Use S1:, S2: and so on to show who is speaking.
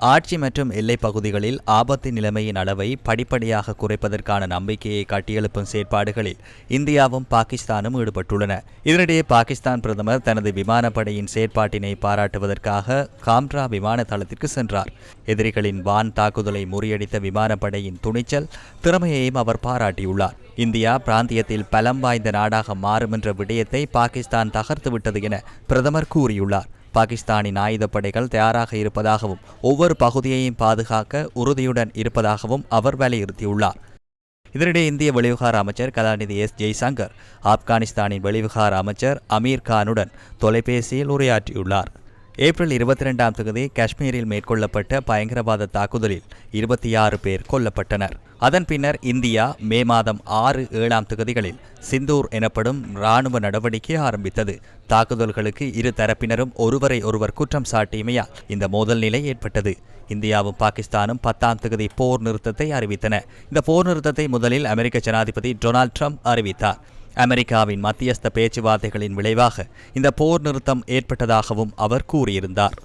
S1: ஆட்சி மற்றும் எல்லைப் பகுதிகளில் ஆபத்து நிலைமையின் அளவை படிப்படியாக குறைப்பதற்கான நம்பிக்கையை கட்டியெழுப்பும் செயற்பாடுகளில் இந்தியாவும் பாகிஸ்தானும் ஈடுபட்டுள்ளன. இதனிடையே பாகிஸ்தான் பிரதமர் தனது விமானப்படையின் செயற்பாட்டினை பாராட்டுவதற்காக காம்ட்ரா விமான தளத்திற்கு சென்றார். எதிரிகளின் வான் தாக்குதலை முறியடித்த விமானப்படையின் துணிச்சல் திறமையையும் அவர் பாராட்டியுள்ளார். இந்தியா பிராந்தியத்தில் பலம் வாய்ந்த நாடாக மாறும் என்ற விடயத்தை பாகிஸ்தான் தகர்த்துவிட்டது என பிரதமர் கூறியுள்ளார். பாகிஸ்தானின் ஆயுதப்படைகள் தயாராக இருப்பதாகவும் ஒவ்வொரு பகுதியையும் பாதுகாக்க உறுதியுடன் இருப்பதாகவும் அவர் வலியுறுத்தியுள்ளார். இதனிடையே இந்திய வெளிவிகார அமைச்சர் கலாநிதி எஸ். ஜெய்சங்கர் ஆப்கானிஸ்தானின் வெளிவிகார அமைச்சர் அமீர் கானுடன் தொலைபேசியில் உரையாற்றியுள்ளார். ஏப்ரல் இருபத்தி ரெண்டாம் தேதி காஷ்மீரில் மேற்கொள்ளப்பட்ட பயங்கரவாத தாக்குதலில் இருபத்தி ஆறு பேர் கொல்லப்பட்டனர். அதன் பின்னர் இந்தியா மே மாதம் ஆறு ஏழாம் தேதிகளில் சிந்தூர் எனப்படும் இராணுவ நடவடிக்கை ஆரம்பித்தது. தாக்குதல்களுக்கு இரு தரப்பினரும் ஒருவரை ஒருவர் குற்றம் சாட்டியமையால் இந்த மோதல் நிலை ஏற்பட்டது. இந்தியாவும் பாகிஸ்தானும் பத்தாம் தேதி போர் நிறுத்தத்தை அறிவித்தன. இந்த போர் நிறுத்தத்தை முதலில் அமெரிக்க ஜனாதிபதி டொனால்ட் ட்ரம்ப் அறிவித்தார். அமெரிக்காவின் மத்தியஸ்த பேச்சுவார்த்தைகளின் விளைவாக இந்த போர் நிறுத்தம் ஏற்பட்டதாகவும் அவர் கூறியிருந்தார்.